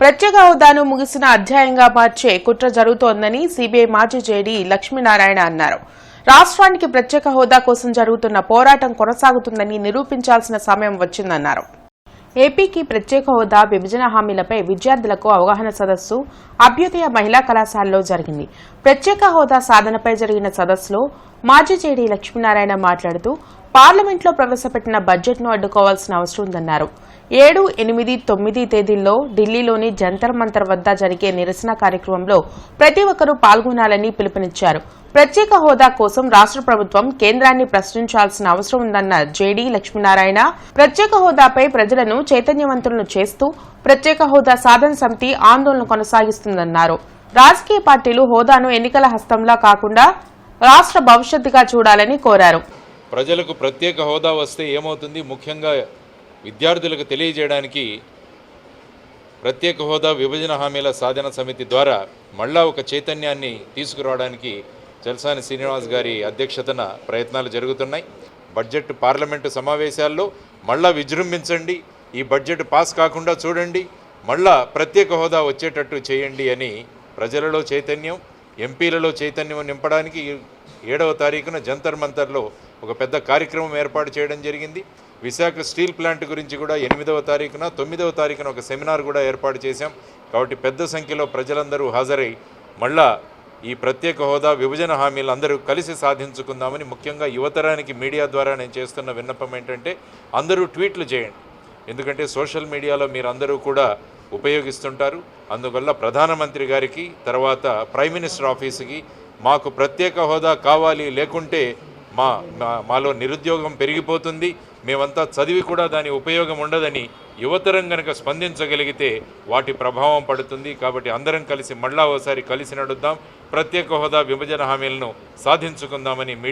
ప్రత్యేక హోదాను ముగిసిన అధ్యాయంగా మార్చే కుట్ర జరుగుతోందని సిబిఐ మాజీ జేడీ లక్ష్మీనారాయణ అన్నారు. రాష్ట్రానికి ప్రత్యేక హోదా కోసం జరుగుతున్న పోరాటం కొనసాగుతుందని నిరూపించాల్సిన సమయం వచ్చిందన్నారు. ఏపీకి ప్రత్యేక హోదా విభజన హామీలపై విద్యార్థులకు అవగాహన సదస్సు అభ్యుదయ మహిళా కళాశాలలో జరిగింది. ప్రత్యేక హోదా సాధనపై జరిగిన సదస్సులో మాజీ జేడీ లక్ష్మీనారాయణ మాట్లాడుతూ పార్లమెంట్లో ప్రవేశపెట్టిన బడ్జెట్ను అడ్డుకోవాల్సిన అవసరం ఉందన్నారు. ఏడు ఎనిమిది తొమ్మిది తేదీల్లో ఢిల్లీలోని జంతర్ మంతర్ వద్ద జరిగే నిరసన కార్యక్రమంలో ప్రతి ఒక్కరూ పాల్గొనాలని పిలుపునిచ్చారు. ప్రత్యేక హోదా కోసం రాష్ట్ర ప్రభుత్వం కేంద్రాన్ని ప్రశ్నించాల్సిన అవసరం ఉందన్న జేడీ లక్ష్మీనారాయణ ప్రత్యేక హోదాపై ప్రజలను చైతన్యవంతులను చేస్తూ ప్రత్యేక హోదా సాధన సమితి ఆందోళన కొనసాగిస్తుందన్నారు. రాజకీయ పార్టీలు హోదాను ఎన్నికల హస్తంలా కాకుండా రాష్ట్ర భవిష్యత్తుగా చూడాలని కోరారు. ప్రజలకు ప్రత్యేక హోదా వస్తే ఏమవుతుంది? ముఖ్యంగా విద్యార్థులకు తెలియజేయడానికి ప్రత్యేక హోదా విభజన హామీల సాధన సమితి ద్వారా మళ్ళా ఒక చైతన్యాన్ని తీసుకురావడానికి చలసాని శ్రీనివాస్ గారి అధ్యక్షతన ప్రయత్నాలు జరుగుతున్నాయి. బడ్జెట్ పార్లమెంటు సమావేశాల్లో మళ్ళా విజృంభించండి. ఈ బడ్జెట్ పాస్ కాకుండా చూడండి. మళ్ళా ప్రత్యేక హోదా వచ్చేటట్టు చేయండి అని ప్రజలలో చైతన్యం ఎంపీలలో చైతన్యం నింపడానికి ఏడవ తారీఖున జంతర్ మంతర్లో ఒక పెద్ద కార్యక్రమం ఏర్పాటు చేయడం జరిగింది. విశాఖ స్టీల్ ప్లాంట్ గురించి కూడా ఎనిమిదవ తారీఖున తొమ్మిదవ తారీఖున ఒక సెమినార్ కూడా ఏర్పాటు చేశాం. కాబట్టి పెద్ద సంఖ్యలో ప్రజలందరూ హాజరై మళ్ళా ఈ ప్రత్యేక హోదా విభజన హామీలు అందరూ కలిసి సాధించుకుందామని ముఖ్యంగా యువతరానికి మీడియా ద్వారా నేను చేస్తున్న విన్నపం ఏంటంటే అందరూ ట్వీట్లు చేయండి. ఎందుకంటే సోషల్ మీడియాలో మీరందరూ కూడా ఉపయోగిస్తుంటారు. అందువల్ల ప్రధానమంత్రి గారికి తర్వాత ప్రైమ్ మినిస్టర్ ఆఫీసుకి మాకు ప్రత్యేక హోదా కావాలి లేకుంటే మా మాలో నిరుద్యోగం పెరిగిపోతుంది. మేమంతా చదివి కూడా దాని ఉపయోగం ఉండదని యువతరం కనుక స్పందించగలిగితే వాటి ప్రభావం పడుతుంది. కాబట్టి అందరం కలిసి మళ్ళా ఒకసారి కలిసి నడుద్దాం. ప్రత్యేక హోదా విభజన హామీలను సాధించుకుందామని మీడియా